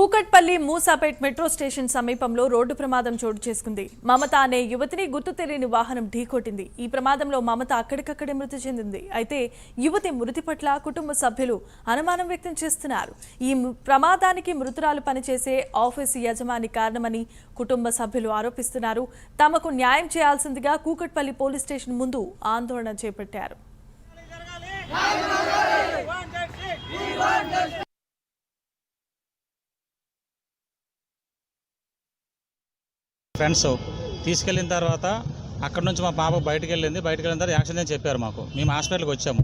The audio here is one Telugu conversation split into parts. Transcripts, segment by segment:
కూకట్పల్లి మూసాపేట్ మెట్రో స్టేషన్ సమీపంలో రోడ్డు ప్రమాదం చోటు చేసుకుంది. మమత అనే యువతిని గుర్తు తెలియని వాహనం ఢీకొట్టింది. ఈ ప్రమాదంలో మమత అక్కడికక్కడే మృతి చెందింది. అయితే యువతి మృతి పట్ల కుటుంబ సభ్యులు అనుమానం వ్యక్తం చేస్తున్నారు. ఈ ప్రమాదానికి మృతురాలు పనిచేసే ఆఫీసు యజమాని కారణమని కుటుంబ సభ్యులు ఆరోపిస్తున్నారు. తమకు న్యాయం చేయాల్సిందిగా కూకట్పల్లి పోలీస్ స్టేషన్ ముందు ఆందోళన చేపట్టారు. ఫ్రెండ్స్. తీసుకెళ్ళిన తర్వాత అక్కడ నుంచి మా పాప బయటకు వెళ్ళింది. బయటకు వెళ్ళిన తర్వాత యాక్సిడెంట్ చెప్పారు మాకు. మేము హాస్పిటల్కి వచ్చాము.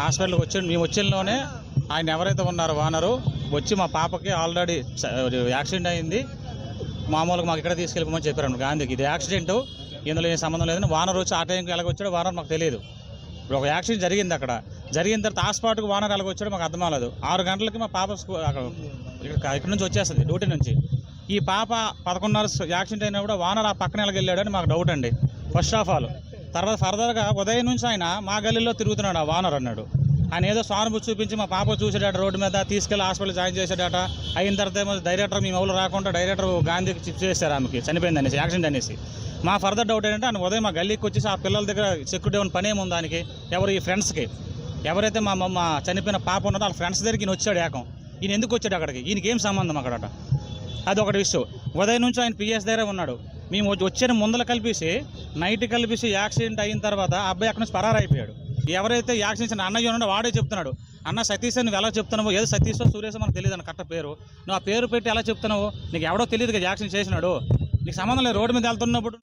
హాస్పిటల్కి వచ్చి మేము వచ్చినలోనే ఆయన ఎవరైతే ఉన్నారో వానరు వచ్చి మా పాపకి ఆల్రెడీ యాక్సిడెంట్ అయింది. మామూలుగా మాకు ఇక్కడ తీసుకెళ్ళిపోమని చెప్పారు గాంధీకి. ఇది యాక్సిడెంట్. ఇందులో ఏం సంబంధం లేదని వానర్ వచ్చి ఆ టైంకి ఎలాగ వచ్చాడు వానర్ మాకు తెలియదు ఇప్పుడు ఒక యాక్సిడెంట్ జరిగింది అక్కడ. జరిగిన తర్వాత ఆ స్పాట్కి వానర్ ఎలాగ వచ్చాడో మాకు అర్థం అవ్వలేదు ఆరు గంటలకి మా పాప స్కూ అక్కడ ఇక్కడ ఇక్కడ నుంచి వచ్చేస్తుంది డ్యూటీ నుంచి. ఈ పాప పదకొండున్నర యాక్సిడెంట్ అయినా కూడా వానర్ ఆ పక్కన వెళ్ళాడని మాకు డౌట్ అండి. ఫస్ట్ ఆఫ్ ఆల్ తర్వాత ఫర్దర్గా ఉదయం నుంచి ఆయన మా గల్లీలో తిరుగుతున్నాడు ఆ వానర్ అన్నాడు. ఆయన ఏదో సానుభూతి చూపించి మా పాప చూసాడట రోడ్డు మీద తీసుకెళ్ళి హాస్పిటల్ జాయిన్ చేసాడట. అయిన తర్వాత ఏమో డైరెక్టర్ మీ మౌలు రాకుండా డైరెక్టర్ గాంధీకి చిప్ చేశారు ఆమెకి చనిపోయింది అనేసి యాక్సిడెంట్ అనేసి. మా ఫర్దర్ డౌట్ ఏంటంటే ఆయన ఉదయం మా గల్లీకి వచ్చేసి ఆ పిల్లల దగ్గర సెక్యూరిటీ ఏమైనా పని ఏముంది దానికి ఎవరు ఈ ఫ్రెండ్స్కి ఎవరైతే మా మా- చనిపోయిన పాప ఉన్నదో వాళ్ళ ఫ్రెండ్స్ దగ్గరికి ఈయన వచ్చాడు ఏకం. ఈయన ఎందుకు వచ్చాడు అక్కడికి? ఈయనకి ఏం సంబంధం అక్కడ అది ఒకటి ఉదయం నుంచి ఆయన పిఎస్ దగ్గర ఉన్నాడు. మేము వచ్చి- వచ్చిన ముందల కలిపేసి నైట్ కలిపేసి యాక్సిడెంట్ అయిన తర్వాత అబ్బాయి అక్కడి నుంచి పరారైపోయాడు. ఎవరైతే యాక్సిడెంట్ అన్నయ్య ఉన్నాడో వాడే చెప్తున్నాడు. అన్న సతీష్ నువ్వు ఎలా చెప్తున్నావు ఏదో సతీష్ సురేష్ మనకు తెలియదు అన్న కరెక్ట్ పేరు. నువ్వు ఆ పేరు పెట్టి ఎలా చెప్తున్నావు నీకు ఎవడో తెలియదు కదా యాక్సిడెంట్ చేసినాడు. నీకు సంబంధం లేదు రోడ్డు మీద వెళ్తున్నప్పుడు